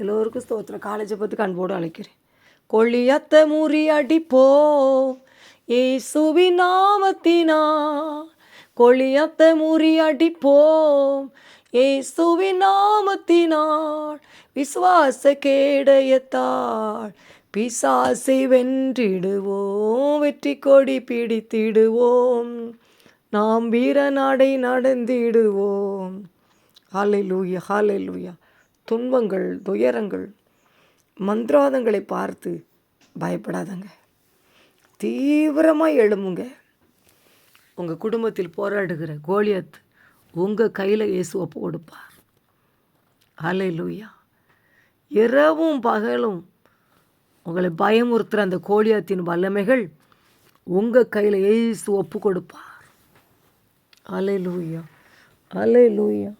எல்லோருக்கும் ஸ்தோத்திரம். காலேஜை பற்றி அன்போடு அழைக்கிறேன். கொள்ளியத்தை முறியடிப்போம் இயேசுவின் நாமத்தினா? கொள்ளியத்தை முறியடிப்போம் இயேசுவின் நாமத்தினாள் விசுவாச கேடயத்தாள் பிசாசை வென்றிடுவோம் வெற்றி கொடி பிடித்திடுவோம் நாம் வீர வீரநாடை நடந்திடுவோம். ஹாலை லூயா ஹாலை லூயா துன்பங்கள் துயரங்கள் மந்திராதங்களை பார்த்து பயப்படாதங்க. தீவிரமாக எழும்புங்க. உங்கள் குடும்பத்தில் போராடுகிற கோலியத் உங்கள் கையில் இயேசுவை ஒப்பு கொடுப்பார். லூயா இரவும் பகலும் உங்களை பயமுறுத்துகிற அந்த கோலியாத்தின் வல்லமைகள் உங்கள் கையில் இயேசு ஒப்பு கொடுப்பார். அலை லூயா அலை லூயா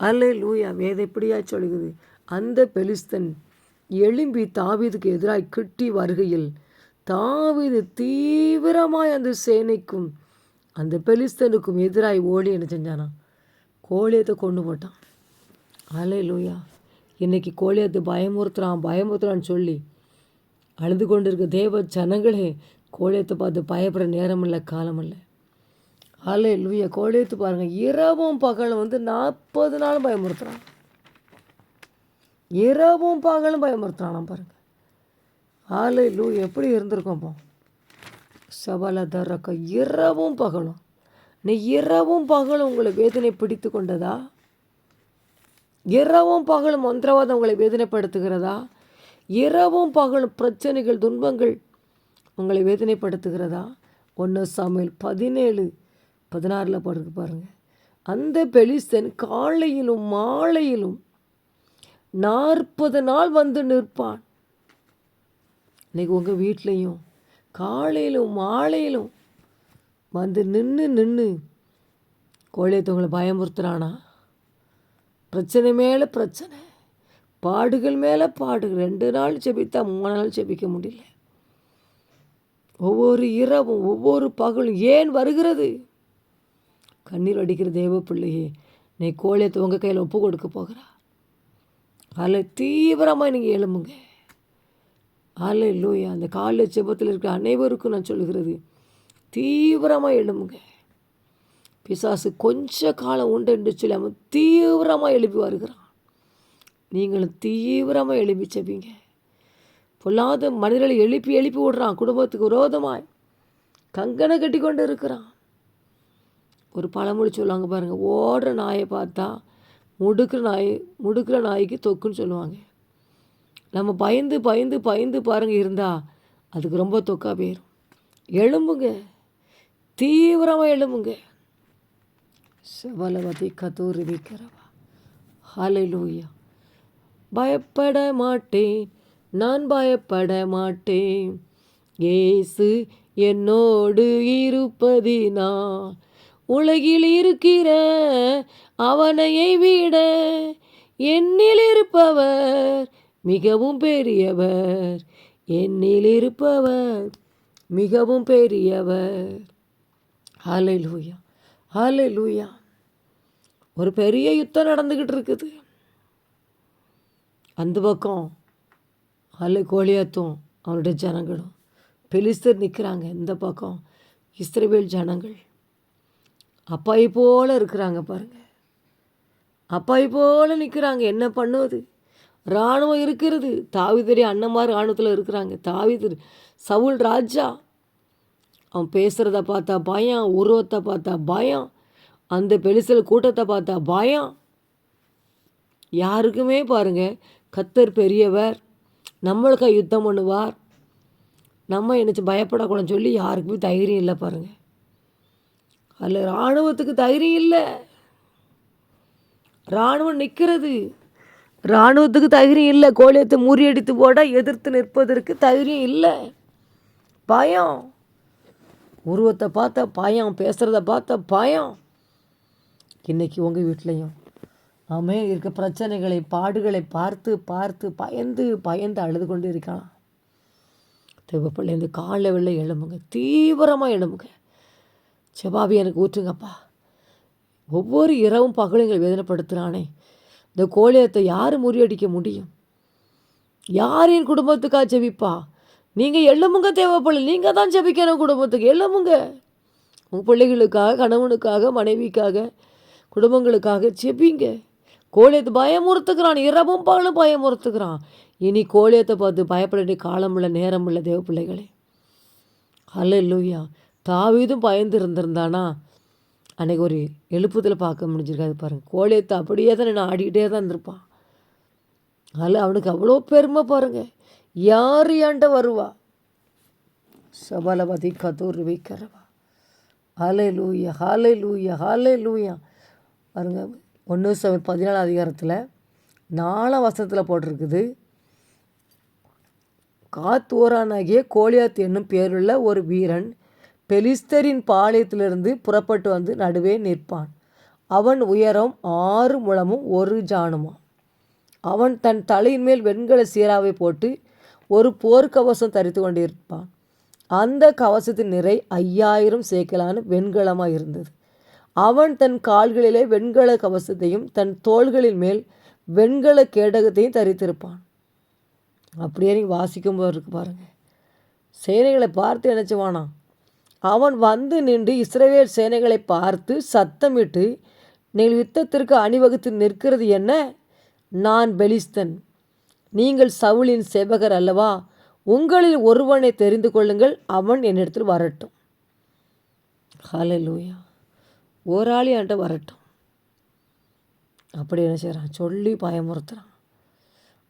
அல்லே அலையலூயா வேத எப்படியா சொல்கிறது? அந்த பெலிஸ்தன் எழும்பி தாவீதுக்கு எதிராக கிட்டி வருகையில் தாவீது தீவிரமாய் அந்த சேனைக்கும் அந்த பெலிஸ்தனுக்கும் எதிராய் ஓடி என்ன செஞ்சானா? கோழியத்தை கொண்டு போட்டான். அலையலூயா இன்றைக்கி கோழியத்தை பயமுறுத்துறான் பயமுறுத்துறான்னு சொல்லி அழுது கொண்டிருக்க தேவ ஜனங்களே கோழியத்தை பார்த்து பயப்படுற நேரம் இல்லை காலம் இல்லை அலே லூயா கோழியத்து பாருங்கள் இரவும் பகலும் வந்து நாற்பது நாளும் பயமுறுத்துறான். இரவும் பகலும் பயமுறுத்துறானாம் பாருங்க. ஆலை லூ எப்படி இருந்திருக்கோம் போ சபல தரக்க இரவும் பகலும். நீ இரவும் பகலும் உங்களை வேதனை பிடித்து கொண்டதா? இரவும் பகலும் மந்திரவாதம் உங்களை வேதனைப்படுத்துகிறதா? இரவும் பகலும் பிரச்சனைகள் துன்பங்கள் உங்களை வேதனைப்படுத்துகிறதா? ஒன்று சமையல் பதினேழு பதினாறில் படுக்கு பாருங்கள் அந்த பெலிஸ்தன் காலையிலும் மாலையிலும் நாற்பது நாள் வந்து நிற்பான். இன்னைக்கு உங்கள் வீட்லேயும் காலையிலும் மாலையிலும் வந்து நின்று நின்று கோழியத்தவங்களை பயமுறுத்துறானா? பிரச்சனை மேலே பிரச்சனை. பாடுகள் மேலே பாடுகள். ரெண்டு நாள் செபித்தா மூணு நாள் செபிக்க முடியல. ஒவ்வொரு இரவும் ஒவ்வொரு பகலும் ஏன் வருகிறது? கண்ணீர் அடிக்கிற தேவ பிள்ளையே நீ கோழியத்தை உங்கள் கையில் ஒப்பு கொடுக்க போகிறா? அதில் தீவிரமாக நீங்கள் எழும்புங்க. அல்ல இல்லையா அந்த காலில் செபத்தில் இருக்கிற அனைவருக்கும் நான் சொல்லுகிறது தீவிரமாக எழும்புங்க. பிசாசு கொஞ்ச காலம் உண்டு என்று சொல்லி அவன் தீவிரமாக எழுப்பி வருகிறான். நீங்களும் தீவிரமாக எழுப்பி செப்பீங்க பொல்லாத மனிதர்களை எழுப்பி எழுப்பி விடுறான். குடும்பத்துக்கு விரோதமாய். கங்கனை கட்டி கொண்டு இருக்கிறான். ஒரு பழமொழி சொல்லுவாங்க பாருங்கள் ஓடுற நாயை பார்த்தா முடுக்கிற நாய் முடுக்கிற நாய்க்கு தொக்குன்னு சொல்லுவாங்க. நம்ம பயந்து பயந்து பயந்து பாருங்கள் இருந்தால் அதுக்கு ரொம்ப தொக்கா போயிடும் எழும்புங்க. தீவிரமாக எழும்புங்க. செவலவதி கதூரி வைக்கிறவா. ஹாலை லூயா பயப்பட மாட்டேன். நான் பயப்பட மாட்டேன். ஏசு என்னோடு இருப்பதினா உலகில் இருக்கிற அவனையை விட என்னில் இருப்பவர் மிகவும் பெரியவர். என்னில் இருப்பவர் மிகவும் பெரியவர். ஹாலை லூயா ஹாலை லூயா ஒரு பெரிய யுத்தம் நடந்துக்கிட்டு இருக்குது. அந்த பக்கம் அலை கோழியாத்தும் அவனுடைய ஜனங்களும். பெலிஸ்தர் நிற்கிறாங்க. இந்த பக்கம் இஸ்ரேவேல் ஜனங்கள். அப்பாயி போல் இருக்கிறாங்க பாருங்க. அப்பாயி போல் நிற்கிறாங்க என்ன பண்ணுவது? இராணுவம் இருக்கிறது. தாவிதரி அண்ணமார் இராணுவத்தில் இருக்கிறாங்க. தாவிதர் சவுல் ராஜா. அவன் பேசுகிறத பார்த்தா பயம் உருவத்தை பார்த்தா பயம் அந்த பெலிசல் கூட்டத்தை பார்த்தா பயம். யாருக்குமே பாருங்க கத்தர் பெரியவர். நம்மளுக்காக யுத்தம் பண்ணுவார். நம்ம என்னச்சு பயப்படக்கூடாதுன்னு சொல்லி யாருக்குமே தைரியம் இல்லை பாருங்கள் அதில் இராணுவத்துக்கு தைரியம் இல்லை. இராணுவம் நிற்கிறது இராணுவத்துக்கு தைரியம் இல்லை. கோலியத்தை முறியடித்து போட எதிர்த்து நிற்பதற்கு தைரியம் இல்லை. பயம். உருவத்தை பார்த்தா பயம் பேசுகிறத பார்த்தா பயம். இன்றைக்கி உங்கள் வீட்லேயும் ஆமே இருக்க பிரச்சனைகளை பாடுகளை பார்த்து பார்த்து பயந்து பயந்து அழுது கொண்டு இருக்கலாம். தேவப்பிள்ளை இந்த காலை வெள்ளை எழும்புங்க. தீவிரமாக எழும்புங்க. செபாவி எனக்கு ஊற்றுங்கப்பா. ஒவ்வொரு இரவும் பகலும் எங்களை வேதனைப்படுத்துகிறானே இந்த கோழியத்தை யார் முறியடிக்க முடியும்? யார் என் குடும்பத்துக்காக ஜெபிப்பா? நீங்கள் எல்லமுங்க தேவைப்படல நீங்கள் தான் ஜெபிக்கணும் குடும்பத்துக்கு. எல்லமுங்க உங்கள் பிள்ளைகளுக்காக கணவனுக்காக மனைவிக்காக குடும்பங்களுக்காக ஜெபிங்க. கோழியத்தை பயமுறுத்துக்கிறான் இரவும் பகலும் பயமுறுத்துக்கிறான் இனி கோழியத்தை பார்த்து பயப்பட வேண்டிய காலம் இல்லை நேரம் இல்லை தேவ பிள்ளைகளே அல்ல இல்லையா தாவீதும் பயந்து இருந்திருந்தானா அன்றைக்கி ஒரு எழுப்புதல் பார்க்க முடிஞ்சிருக்காது பாருங்கள் கோழியத்தை அப்படியே தான் நான் ஆடிக்கிட்டே தான் இருந்திருப்பான். அதில் அவனுக்கு அவ்வளோ பெருமை பாருங்கள் யார் ஏண்ட வருவா? சபலவதி கதூர் வைக்கிறவா. ஹாலே லூயா ஹாலே லூயா ஹாலே லூயா பாருங்க ஒன்று சம பதினாலு அதிகாரத்தில் நாலாம் வசனத்தில் போட்டிருக்குது. காத்தோரானாகிய கோலியாத் என்னும் பேருள்ள ஒரு வீரன் பெலிஸ்தரின் பாளையத்திலிருந்து புறப்பட்டு வந்து நடுவே நிற்பான். அவன் உயரம் ஆறு முழமும் ஒரு ஜானுமா அவன் தன் தலையின் மேல் வெண்கல சீராவை போட்டு ஒரு போர்க்கவசம் தரித்து கொண்டிருப்பான். அந்த கவசத்தின் நிறை ஐயாயிரம் சேக்கலான வெண்கலமாக இருந்தது. அவன் தன் கால்களிலே வெண்கல கவசத்தையும் தன் தோள்களின் மேல் வெண்கல கேடகத்தையும் தரித்திருப்பான். அப்படியே நீங்கள் வாசிக்கும் போது இருக்கு பாருங்கள் சேனைகளை பார்த்து நினச்சுவானா அவன் வந்து நின்று இஸ்ரவேல் சேனைகளை பார்த்து சத்தமிட்டு நீங்கள் யுத்தத்திற்கு அணிவகுத்து நிற்கிறது என்ன? நான் பெலிஸ்தன். நீங்கள் சவுலின் செவகர் அல்லவா? உங்களில் ஒருவனை தெரிந்து கொள்ளுங்கள் அவன் என்னிடத்தில் வரட்டும். ஹலலூயா ஓராளி என்கிட்ட வரட்டும். அப்படி என்ன செய்கிறான் சொல்லி பயமுறுத்துகிறான்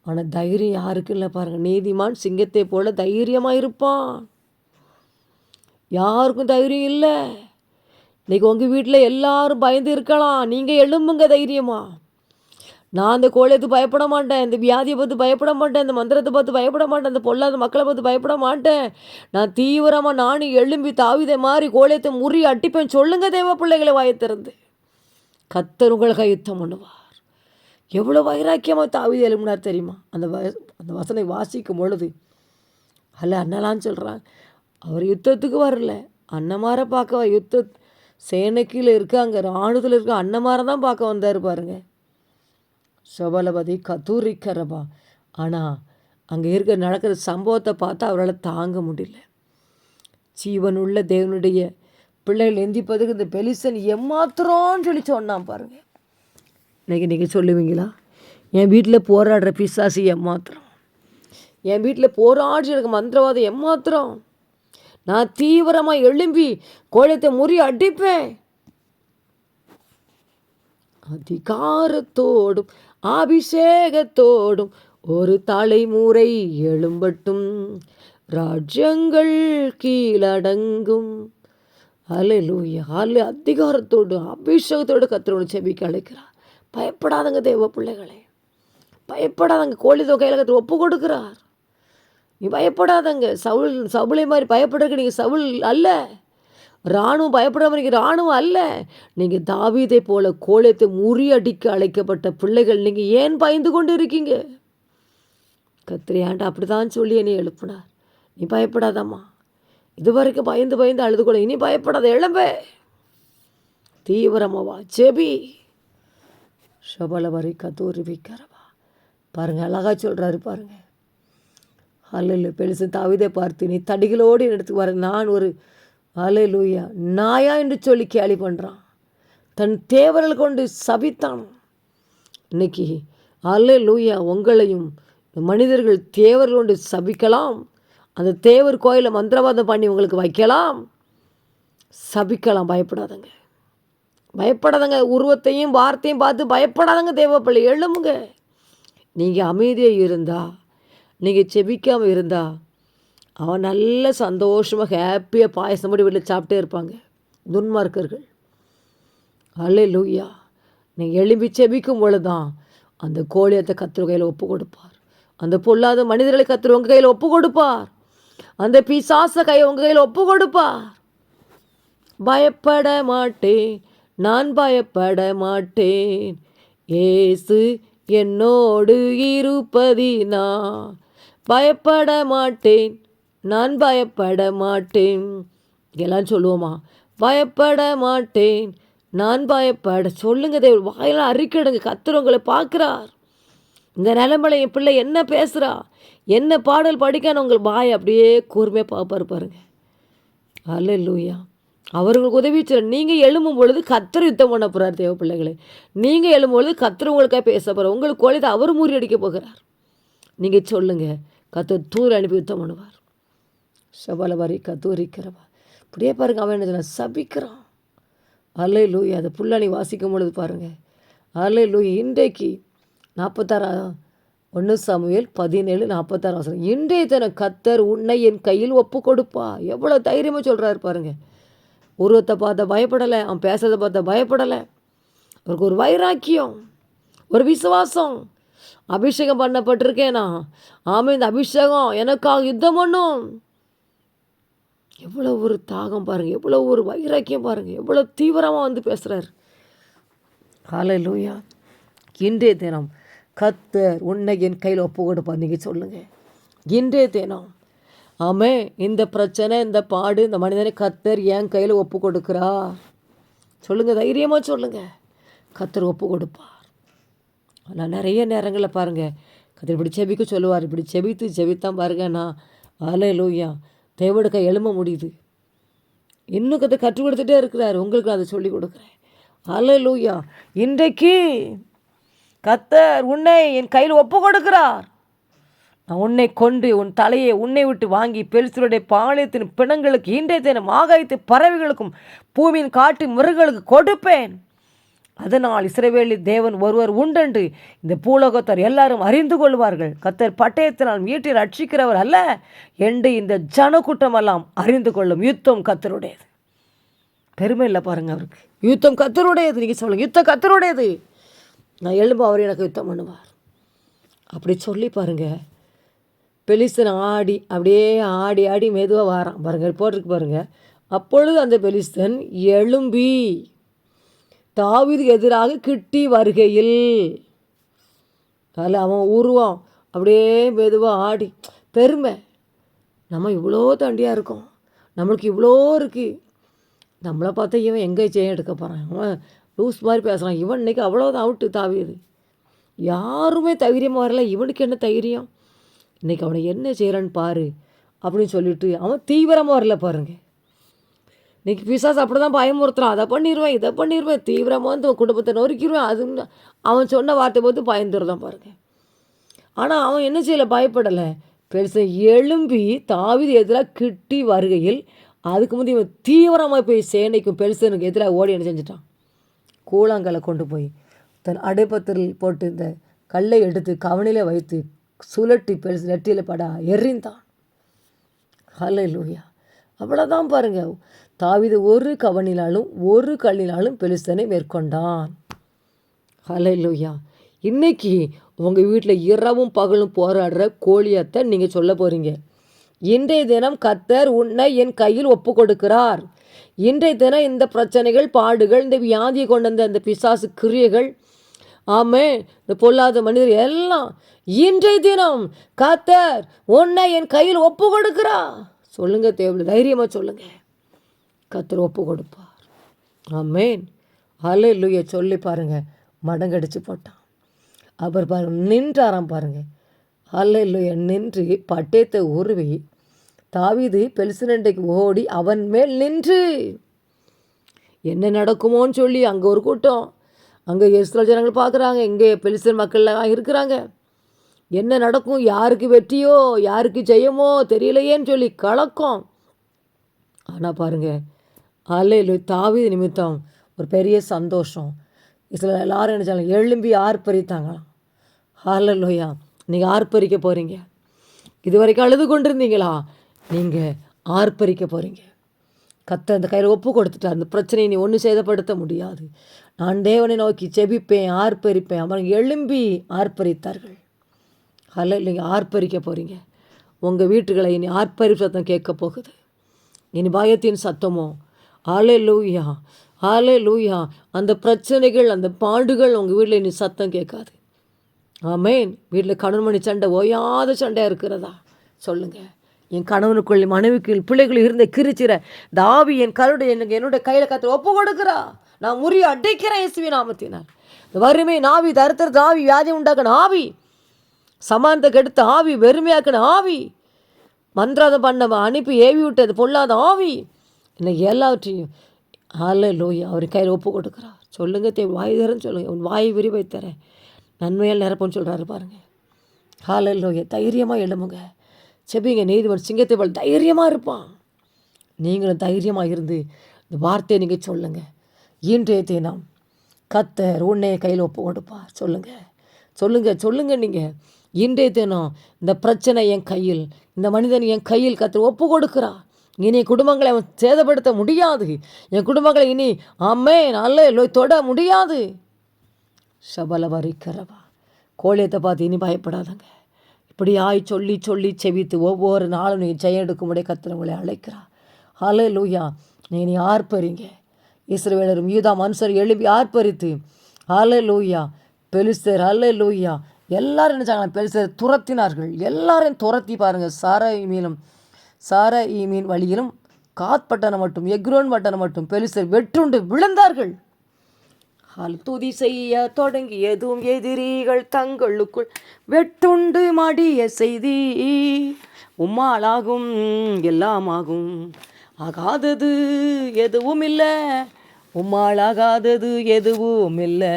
ஆனால் தைரியம் யாருக்கும் இல்லை பாருங்கள் நீதிமான் சிங்கத்தை போல தைரியமாக இருப்பான். யாருக்கும் தைரியம் இல்லை. இன்னைக்கு உங்கள் வீட்டில் எல்லாரும் பயந்து இருக்கலாம். நீங்கள் எழும்புங்க தைரியமா. நான் அந்த கோழியத்து பயப்பட மாட்டேன். இந்த வியாதியை பார்த்து பயப்பட மாட்டேன். இந்த மந்திரத்தை பார்த்து பயப்பட மாட்டேன். இந்த பொல்லாத மக்களை பார்த்து பயப்பட மாட்டேன். நான் தீவிரமாக நானும் எழும்பி தாவிதை மாதிரி கோழியத்தை முறி அட்டிப்பேன் சொல்லுங்க தேவ பிள்ளைகளை வாயத்திறந்து கத்தர் உங்களுக்காக யுத்தம் பண்ணுவார். எவ்வளோ வைராக்கியமாக தாவிதை எழுப்பினார் தெரியுமா? அந்த வ அந்த வசனை வாசிக்கும் பொழுது. அல்ல அண்ணலான்னு சொல்கிறாங்க அவர் யுத்தத்துக்கு வரல. அன்னமார பார்க்க யுத்த சேனைக்கில் இருக்காங்க. ராணுவத்தில் இருக்க அன்னமார தான் பார்க்க வந்தார் பாருங்க. சபலபதி கதூரிக்கரபா. ஆனால் அங்கே இருக்க நடக்கிற சம்பவத்தை பார்த்தா அவரால் தாங்க முடியல. ஜீவனுள்ள தேவனுடைய பிள்ளைகள் எந்திப்பதுக்கு இந்த பெலிசன் எம்மாத்திரம்னு சொல்லி சொன்னான் பாருங்க. இன்றைக்கி நீங்கள் சொல்லுவீங்களா? என் வீட்டில் போராடுற பிசாசி எம்மாத்திரம் என் வீட்டில் போராடி எனக்கு மந்திரவாதம் எம்மாத்திரம் நான் தீவிரமாக எழும்பி கோழத்தை முறி அடிப்பேன். அதிகாரத்தோடும் அபிஷேகத்தோடும் ஒரு தலைமுறை எழும்பட்டும். ராஜ்யங்கள் கீழடங்கும். அலையிலூயா அலை அதிகாரத்தோடு அபிஷேகத்தோடு கத்திரோடு செபிக்க அழைக்கிறார். பயப்படாதங்க தேவ பிள்ளைகளே. பயப்படாதங்க கோழி தொகையில் கற்று ஒப்பு கொடுக்கிறார். நீ பயப்படாதங்க. சவுல் சவுளை மாதிரி பயப்படுறதுக்கு நீங்கள் சவுள் அல்ல. இராணுவம் பயப்படாமல் நீங்கள் இராணுவம் அல்ல. நீங்கள் தாவீதை போல கோலத்தை முறியடிக்க அழைக்கப்பட்ட பிள்ளைகள் நீங்கள் ஏன் பயந்து கொண்டு இருக்கீங்க? கத்திரியாண்ட அப்படி தான் சொல்லி என்னை எழுப்பினார். நீ பயப்படாதம்மா. இது வரைக்கும் பயந்து பயந்து அழுது கூட இனி பயப்படாத இளம்ப தீவிரமாவா செபி ஷபலவரி கதூரி வைக்கிறவா. பாருங்கள் அழகா சொல்கிறாரு பாருங்கள் அல்ல பெருசு தாவிதை பார்த்து நீ தடிகளோடு எடுத்து வர நான் ஒரு அலை லூயா நாயா என்று சொல்லி கேலி பண்ணுறான் தன் தேவர்கள் கொண்டு சபித்தான். இன்னைக்கு அல்ல லூயா உங்களையும் மனிதர்கள் தேவர்கள் கொண்டு சபிக்கலாம். அந்த தேவர் கோயிலை மந்திரவாதம் பண்ணி உங்களுக்கு வைக்கலாம். சபிக்கலாம் பயப்படாதங்க. பயப்படாதங்க உருவத்தையும் வார்த்தையும் பார்த்து பயப்படாதங்க தேவப்பிள்ளை எழுமுங்க நீங்கள் அமைதியாக இருந்தால் நீங்கள் செபிக்காமல் இருந்தா அவன் நல்ல சந்தோஷமாக ஹாப்பியாக பாயசம் மாதிரி வீட்டில் சாப்பிட்டே இருப்பாங்க. துன்மார்க்கர்கள். அல்ல லூயா நீங்கள் எழும்பி செபிக்கும் பொழுது தான் அந்த கோழியத்தை கத்துற கையில் ஒப்பு கொடுப்பார் அந்த பொல்லாத மனிதர்களை கத்துற உங்கள் கையில் ஒப்பு கொடுப்பார் அந்த பிசாச கையை உங்கள் கையில் ஒப்பு கொடுப்பார் பயப்பட மாட்டேன். நான் பயப்பட மாட்டேன். ஏசு என்னோடு இருப்பதினா பயப்பட மாட்டேன். நான் பயப்பட மாட்டேன். எல்லாம் சொல்லுவோமா? பயப்பட மாட்டேன். நான் பயப்பட சொல்லுங்க தேவ வாயெல்லாம் அறிக்கிடுங்க. கத்துறவங்களை பார்க்குறார். இந்த நிலைமலை என் பிள்ளை என்ன பேசுகிறா என்ன பாடல் படிக்கான்னு உங்கள் பாய் அப்படியே கூர்மையாக பார்ப்பாரு பாருங்க. அல்ல லூயா அவர்களுக்கு உதவி செய்ய நீங்கள் எழும்பும் பொழுது கத்திர யுத்தம் பண்ண போகிறார் தேவ பிள்ளைகளே. நீங்கள் எழும்பும் பொழுது கத்திர உங்களுக்காக பேச போகிறார் உங்களுக்கு கோழித்தை அவர் முறியடிக்க போகிறார். நீங்கள் சொல்லுங்கள் கத்தர் தூர் அனுப்பி யுத்தம் பண்ணுவார் சபலவரி கத்தூரிக்கிறவா இப்படியே பாருங்க அவன் என்ன சபிக்கிறான். அலை லூய் அதை புல்லாணி வாசிக்கும் பொழுது பாருங்கள் அலை லூய் இன்றைக்கு நாற்பத்தாறா ஒன்று சமையல் பதினேழு நாற்பத்தாறு அவசரம் இன்றைய தினம் கத்தர் உன்னை என் கையில் ஒப்பு கொடுப்பா எவ்வளோ தைரியமாக சொல்கிறாரு பாருங்க. உருவத்தை பார்த்த பயப்படலை அவன் பேசுறதை பார்த்த பயப்படலை. அவருக்கு ஒரு வைராக்கியம் ஒரு விசுவாசம். அபிஷேகம் பண்ணப்பட்டிருக்கேன்? நான் ஆமாம் இந்த அபிஷேகம் எனக்காக யுத்தம் பண்ணும். எவ்வளோ ஒரு தாகம் பாருங்கள் எவ்வளோ ஒரு வைராக்கியம் பாருங்கள் எவ்வளோ தீவிரமாக வந்து பேசுகிறார் காலை லூயா இன்றைய தினம் கத்தர் உன்னை என் கையில் ஒப்பு கொடுப்பா நீங்கள் சொல்லுங்கள் இன்றைய தினம். ஆமே இந்த பிரச்சனை இந்த பாடு இந்த மனிதனை கத்தர் என் கையில் ஒப்பு கொடுக்குறா சொல்லுங்கள் தைரியமாக சொல்லுங்கள் கத்தர் ஒப்பு கொடுப்பா ஆனால் நிறைய நேரங்களில் பாருங்கள் கத்தர் இப்படி செபிக்க சொல்லுவார். இப்படி செபித்து செபித்தான் பாருங்க. நான் ஆலே லூயா கை எழும முடியுது. இன்னும் கதை கற்றுக் கொடுத்துட்டே இருக்கிறார். உங்களுக்கு அதை சொல்லி கொடுக்குறேன். அலை லூயா இன்றைக்கு கத்தர் உன்னை என் கையில் ஒப்பு கொடுக்கிறார் நான் உன்னை கொண்டு உன் தலையை உன்னை விட்டு வாங்கி பெருசருடைய பாளையத்தின் பிணங்களுக்கு இன்றைய தினம் ஆகாயத்து பறவைகளுக்கும் பூமியின் காட்டு மிருகங்களுக்கு கொடுப்பேன். அதனால் இஸ்ரவேலி தேவன் ஒருவர் உண்டென்று இந்த பூலோகத்தார் எல்லாரும் அறிந்து கொள்வார்கள். கத்தர் பட்டயத்தினால் வீட்டில் ரட்சிக்கிறவர் அல்ல என்று இந்த ஜனக்கூட்டமெல்லாம் அறிந்து கொள்ளும் யுத்தம் கத்தருடையது பெருமை இல்லை பாருங்க அவருக்கு. யுத்தம் கத்தருடையது நீங்கள் சொல்லுங்கள் யுத்தம் கத்தருடையது நான் எழும்ப அவர் எனக்கு யுத்தம் பண்ணுவார். அப்படி சொல்லி பாருங்கள் பெலிஸ்தன் ஆடி அப்படியே ஆடி ஆடி மெதுவாக வாரான். பாருங்கள் போட்டிருக்கு பாருங்கள் அப்பொழுது அந்த பெலிஸ்தன் எழும்பி தாவீதுக்கு எதிராக கிட்டி வருகையில். அதில் அவன் உருவம். அப்படியே மெதுவாக ஆடி பெருமை. நம்ம இவ்வளோ தண்டியாக இருக்கோம். நம்மளுக்கு இவ்வளோ இருக்குது நம்மளை பார்த்தா இவன் எங்கே ஜெயம் எடுக்க போகிறான் அவன் லூஸ் மாதிரி பேசுகிறான் இவன் இன்னைக்கு அவ்வளோதான் அவுட்டு தாவியது யாருமே தைரியமாக வரல. இவனுக்கு என்ன தைரியம்? இன்றைக்கி அவனை என்ன செய்கிறான்னு பாரு. அப்படின்னு சொல்லிட்டு அவன் தீவிரமாக வரல பாருங்கள் இன்னைக்கு பிசாஸ் அப்படி தான் பயமுறுத்துறான். அதை பண்ணிடுவேன் இதை பண்ணிடுவேன் தீவிரமாக வந்து உன் குடும்பத்தை நொறுக்கிடுவேன் அது அவன் சொன்ன வார்த்தை போது பயந்துருதான் பாருங்க. ஆனால் அவன் என்ன செய்யலை? பயப்படலை. பெருசை எழும்பி தாவிது எதிராக கிட்டி வருகையில் அதுக்கு முந்தைய இவன் தீவிரமாக போய் சேனைக்கும் பெருசனுக்கு எதிராக ஓடி என்ன செஞ்சிட்டான்? கூழாங்கலை கொண்டு போய் தன் அடைப்பத்தில் போட்டு இந்த கல்லை எடுத்து கவனிலே வைத்து சுழட்டி பெருசு நெட்டியில் படா எறிந்தான். ஹலை லூயா அவ்வளோதான் பாருங்க. தாவிது ஒரு கவனினாலும் ஒரு கல்லினாலும் பெலிஸ்தனை மேற்கொண்டான். ஹலை இன்னைக்கு உங்கள் வீட்டில் இரவும் பகலும் போராடுற கோழியத்தை நீங்கள் சொல்ல போகிறீங்க இன்றைய தினம் கத்தர் உன்னை என் கையில் ஒப்பு கொடுக்கிறார் இன்றைய தினம் இந்த பிரச்சனைகள் பாடுகள் இந்த வியாதியை கொண்டு வந்த அந்த பிசாசு கிரியைகள் ஆமே இந்த பொல்லாத மனிதர் எல்லாம் இன்றைய தினம் கத்தர் உன்னை என் கையில் ஒப்பு கொடுக்கிறா சொல்லுங்க தேவையில்லை தைரியமாக சொல்லுங்கள் கத்தர் ஒப்பு கொடுப்பார். ஆமேன். அலை லுய சொல்லி பாருங்க. மடங்கடிச்சு போட்டான். அவர் பாருங்க நின்றாராம் பாருங்கள் அல்ல லுய நின்று பட்டயத்தை உருவி தாவிது பெலிசனண்டைக்கு ஓடி அவன் மேல் நின்று. என்ன நடக்குமோன்னு சொல்லி அங்கே ஒரு கூட்டம். அங்கே இஸ்ரேல் ஜனங்கள் பார்க்குறாங்க. இங்கே பெலிஸ்தீன் மக்கள்லாம் இருக்கிறாங்க. என்ன நடக்கும்? யாருக்கு வெற்றியோ யாருக்கு ஜெயமோ தெரியலையேன்னு சொல்லி கலக்கம். ஆனால் பாருங்கள் அல்ல தாவி நிமித்தம் ஒரு பெரிய சந்தோஷம். இதில் எல்லாரும் என்ன செய்யலாம் எழும்பி ஆர்ப்பரித்தாங்களாம். ஹalleluya நீங்கள் ஆர்ப்பரிக்க போகிறீங்க இது வரைக்கும் அழுது கொண்டிருந்தீங்களா? நீங்கள் ஆர்ப்பரிக்க போகிறீங்க கத்த அந்த கையில் ஒப்பு கொடுத்துட்டார். அந்த பிரச்சனையை நீ ஒன்றும் சேதப்படுத்த முடியாது. நான் தேவனை நோக்கி செபிப்பேன் ஆர்ப்பரிப்பேன். அவங்க எழும்பி ஆர்ப்பரித்தார்கள். அல்ல இல்லைங்க ஆர்ப்பரிக்க போகிறீங்க உங்கள் வீட்டுகளை இனி ஆர்ப்பரிப்பு சத்தம் கேட்க போகுது. இனி பயத்தின் சத்தமோ? ஆலே லூயா ஆலே லூயா அந்த பிரச்சனைகள் அந்த பாடுகள் உங்கள் வீட்டில் இனி சத்தம் கேட்காது. ஆமேன். வீட்டில் கணவன் மணி சண்டை ஓயாத சண்டையாக இருக்கிறதா? சொல்லுங்கள் என் கணவனுக்குள் மனைவிக்குள் பிள்ளைகள் இருந்த கிரிச்சிற தாவி என் கருடைய எனக்கு என்னுடைய கையில் கத்து ஒப்பு கொடுக்குறா. நான் முறிய அடைக்கிறேன் இயேசுவி நாமத்தினால். வறுமை நாவி தருத்தர் ஆவி வியாதி உண்டாக்கணும் ஆவி சமானத்தை கெடுத்த ஆவி வெறுமையாக்கின ஆவி மந்திராதம் பண்ண அனுப்பி ஏவி விட்டது பொல்லாத ஆவி. இன்னைக்கு எல்லாவற்றையும் அல்ல லோய் அவர் கையில் ஒப்பு கொடுக்குறா சொல்லுங்க தே வாய் தரேன்னு சொல்லுங்கள் உன் வாய் விரிவை தரேன். நன்மையால் நிரப்புன்னு சொல்கிறாரு பாருங்க. ஹால லோய தைரியமாக எழுமுங்க செபிங்க நீதிமன்ற சிங்கத்தை போல் தைரியமாக இருப்பான். நீங்களும் தைரியமாக இருந்து இந்த வார்த்தையை நீங்கள் சொல்லுங்கள் இன்றைய தினம் கத்தர் உன்னைய கையில் ஒப்பு கொடுப்பார் சொல்லுங்கள் சொல்லுங்கள் சொல்லுங்கள் நீங்கள் இன்றைய தினம் இந்த பிரச்சனை என் கையில் இந்த மனிதன் என் கையில் கத்தர் ஒப்பு கொடுக்குறா இனி குடும்பங்களை அவன் சேதப்படுத்த முடியாது. என் குடும்பங்களை இனி அம்மே நல்ல தொட முடியாது. சபல வரிக்கிறவா கோழியத்தை பார்த்து இனி பயப்படாதங்க. இப்படி ஆய் சொல்லி சொல்லி செவித்து ஒவ்வொரு நாளும் நீ ஜெயம் எடுக்கும்படி கத்திரவங்களை அழைக்கிறா ஹலே லூயா நீ நீ ஆர்ப்பரிங்க. இஸ்ரவேலரும் யூதா மனுஷர் எழுப்பி ஆர்ப்பரித்து ஹலே லூயா பெலிஸ்தர் ஹலே லூயா எல்லாரும் நினச்சாங்க பெலிஸ்தர் துரத்தினார்கள். எல்லாரையும் துரத்தி பாருங்கள் சார மீனும் சார மீன் வழியிலும் காத் பட்டணம் மட்டும் எக்ரோன் பட்டணம் மட்டும் பெருசர் வெற்றுண்டு விழுந்தார்கள். ஹால் துதி செய்ய தொடங்கியதும் எதிரிகள் தங்களுக்குள் வெட்டுண்டு மடிய செய்தி. உம்மாளாகும் எல்லாமாகும். ஆகாதது எதுவும் இல்லை உம்மாளாகாதது எதுவும் இல்லை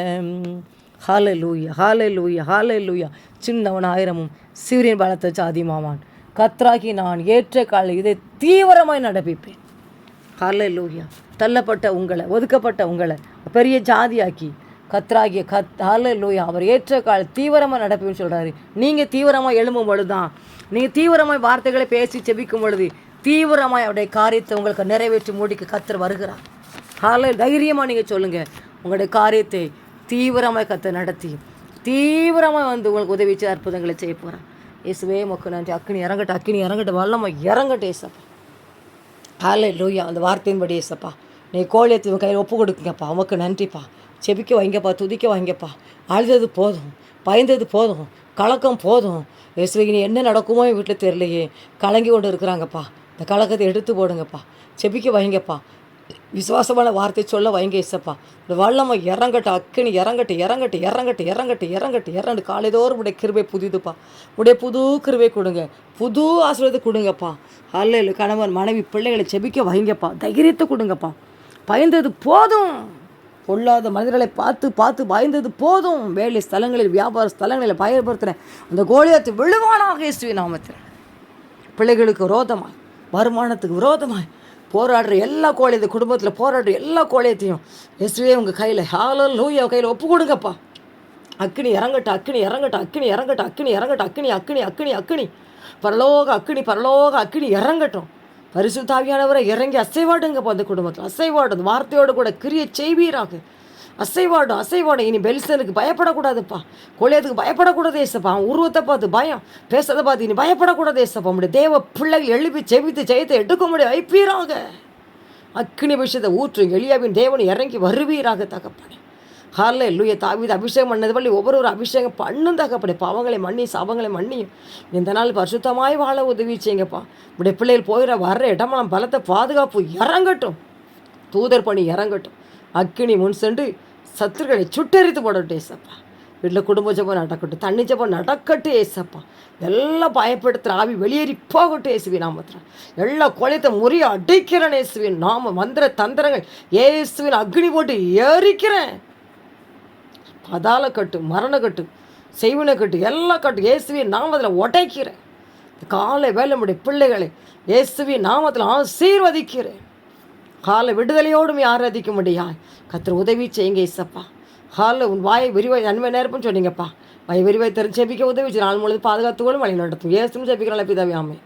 ஹாலலூயா ஹாலலூயா ஹாலலூயா சின்னவன் ஆயிரமும் சிவரின் பலத்த சாதி மாமான் கத்ராகி நான் ஏற்ற கால இதை தீவிரமாய் நடப்பிப்பேன். ஹalleluya. தள்ளப்பட்ட உங்களை ஒதுக்கப்பட்ட உங்களை பெரிய ஜாதியாக்கி. கத்ராகிய கத் ஹalleluya அவர் ஏற்ற கால தீவிரமாக நடப்புன்னு சொல்கிறாரு நீங்கள் தீவிரமாக எழும்பும் பொழுது தான் நீங்கள் தீவிரமாய் வார்த்தைகளை பேசி செபிக்கும் பொழுது தீவிரமாய் அவருடைய காரியத்தை உங்களுக்கு நிறைவேற்றி மூடிக்க கத்தர் வருகிறார். ஹால தைரியமாக நீங்கள் சொல்லுங்கள் உங்களுடைய காரியத்தை தீவிரமாக கத்தை நடத்தி தீவிரமாக வந்து உங்களுக்கு உதவிச்சு அற்புதங்களை செய்ய போகிறேன் இயேசுவே மொக்க நன்றி. அக்கினி இறங்கட்ட அக்கினி இறங்கட்ட வல்லமா இறங்கட்ட ஏசப்பா ஹாலே லூயா அந்த வார்த்தையின்படி ஏசப்பா நீ கோழியத்தை உன் கையில் ஒப்பு கொடுக்குங்கப்பா. உமக்கு நன்றிப்பா. செபிக்க வைங்கப்பா துதிக்க வைங்கப்பா. அழுதது போதும் பயந்தது போதும் கலக்கம் போதும். இயேசுவே நீ என்ன நடக்குமோ என் வீட்டில் தெரியலையே. கலங்கி கொண்டு இருக்கிறாங்கப்பா. இந்த கலக்கத்தை எடுத்து போடுங்கப்பா. செபிக்க வைங்கப்பா. விசுவாசமான வார்த்தை சொல்ல வைங்க இசப்பா. இந்த வல்லமை இறங்கட்டு அக்கினி இறங்கட்டு இறங்கட்டு இறங்கட்டு இறங்கட்டு இறங்கட்டு இறண்டு காலைதோறும் உடைய கிருபை புதிதுப்பா. உடைய புது கிருபை கொடுங்க. புது ஆசீர்வாதத்தை கொடுங்கப்பா. அல்ல கணவன் மனைவி பிள்ளைகளை செபிக்க வைங்கப்பா. தைரியத்தை கொடுங்கப்பா. பயந்தது போதும். பொல்லாத மனிதர்களை பார்த்து பார்த்து பயந்தது போதும். வேலை ஸ்தலங்களில் வியாபார ஸ்தலங்களில் பயன்படுத்தின அந்த கோலியத்தை விழுவானாக இயேசுவி நாமத்தில். பிள்ளைகளுக்கு விரோதமாய் வருமானத்துக்கு விரோதமாய் போராடுற எல்லா கோழையத்தை குடும்பத்தில் போராடுற எல்லா கோழையத்தையும் இயேசுவே உங்கள் கையில் ஹாலோ லூயா கையில் ஒப்பு கொடுங்கப்பா. அக்னி இறங்கட்ட அக்னி இறங்கட்ட அக்னி இறங்கட்ட அக்னி இறங்கட்ட அக்னி அக்னி அக்னி அக்னி பரலோக அக்னி பரலோக அக்னி இறங்கட்டும். பரிசுத்தாவியானவரை இறங்கி அசைவாடுங்கப்பா அந்த குடும்பத்தில். அசைவாடுது வார்த்தையோடு கூட கிரிய செய்வீராக. அசைவாடும் அசைவாடும். இனி பெல்சனுக்கு பயப்படக்கூடாதுப்பா. கொலையத்துக்கு பயப்படக்கூடாது ஏசப்பா. அவன் உருவத்தை பார்த்து பயம். பேசுறதை பார்த்து இனி பயப்படக்கூடாது ஏசப்பா. நம்முடைய தேவ பிள்ளைகள் எழுப்பி செவித்து ஜெயத்தை எடுக்க முடியும் வைப்பீராக. அக்னி விஷயத்தை ஊற்றும். எளியாவின் தேவன் இறங்கி வருவீராக தகப்பனே. ஹார்ல இல்லைய தாவித அபிஷேகம் பண்ணது பள்ளி ஒவ்வொரு ஒரு அபிஷேகம் பண்ணும் தகப்படி பாவங்களை மன்னி சாபங்களை மன்னியும். இந்த நாள் பரிசுத்தமாய் வாழ உதவி செய்யுங்கப்பா. இப்படி பிள்ளைகள் போயிட வர்ற இடமெல்லாம் பலத்தை பாதுகாப்பு இறங்கட்டும். தூதர் பணி இறங்கட்டும். அக்கினி முன் சென்று சத்துருக்களை சுட்டெரித்து போடட்டும் ஏசப்பா. வீட்டில் குடும்ப ஜபம் நடக்கட்டும் தண்ணி ஜபம் நடக்கட்டும் ஏசப்பா. எல்லாம் பயப்படுத்துகிற ஆவி வெளியேறி போகட்டும் ஏசுவி நாமத்தில். எல்லா கொலையத்தை முறிய அடிக்கிறேன் ஏசுவின் நாம மந்திர தந்திரங்கள் ஏசுவின் அக்னி போட்டு எரிக்கிறேன் பதால கட்டு மரண கட்டு செய்வினை கட்டு எல்லா கட்டு இயேசுவின் நாமத்தில் உடைக்கிறேன். காலை வேலை முடிய பிள்ளைகளை இயேசுவின் நாமத்தில் ஆசீர்வதிக்கிறேன். கால விடுதலையோடும் ஆராதிக்க முடியா கத்திர உதவி செய்யுங்க இசப்பா ஹாலில் உன் வாயை விரிவாய் நன்மை நேரப்புன்னு சொன்னீங்கப்பா. வாய் விரிவாய் தெரிஞ்சு ஜெபிக்க உதவி நாள் முழுது பாதுகாத்துக்கொள்ளும் வழி நடத்தும். ஏசும் ஜெபிக்கிறாள் பிதாவே ஆமே